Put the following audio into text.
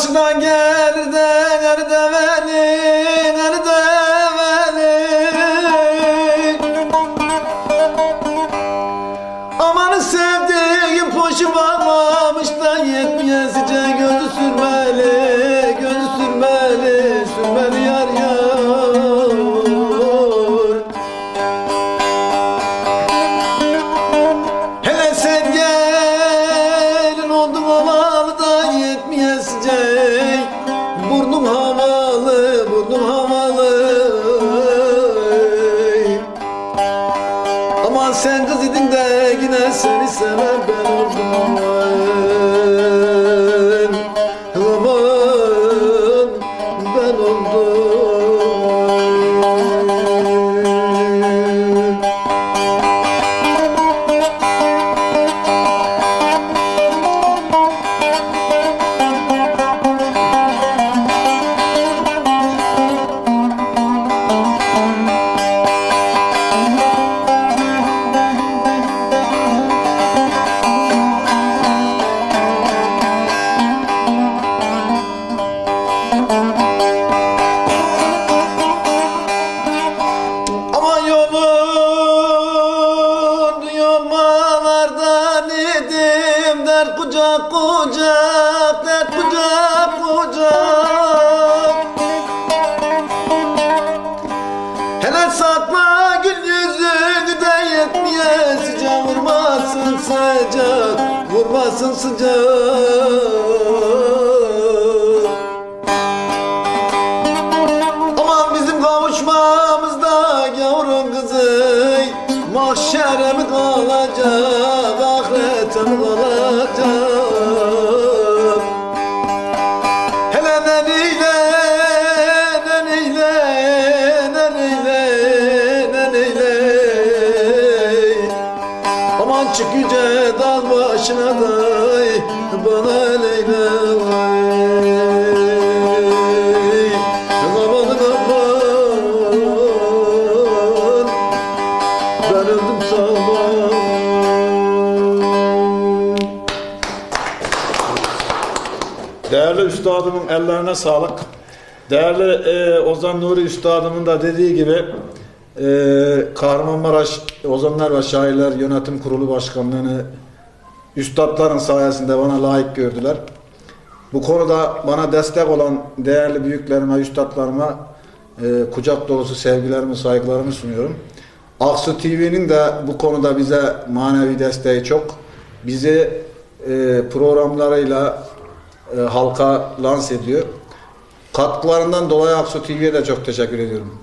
karşına gel. Aman sen kız idin de yine seni seven ben oldum idim Dert kucak kucak, dert kucak kucak Hele sakla gül yüzünü de yetmeye sıcak Vurmasın sıcak, vurmasın sıcak Mahşere mi kalacak, ahirete mi kalacak Hele neneyle, neneyle, neneyle, neneyle. Aman çık yüce dal başına day Bana leyle Değerli üstadımın ellerine sağlık. Değerli e, Ozan Nuri üstadımın da dediği gibi e, Kahramanmaraş Ozanlar ve Şairler Yönetim Kurulu Başkanlığı'nı üstadların sayesinde bana layık gördüler. Bu konuda bana destek olan değerli büyüklerime, üstadlarıma e, kucak dolusu sevgilerimi, saygılarımı sunuyorum. Aksu TV'nin de bu konuda bize manevi desteği çok. Bizi e, programlarıyla e, halka lanse ediyor. Katkılarından dolayı Aksu TV'ye de çok teşekkür ediyorum.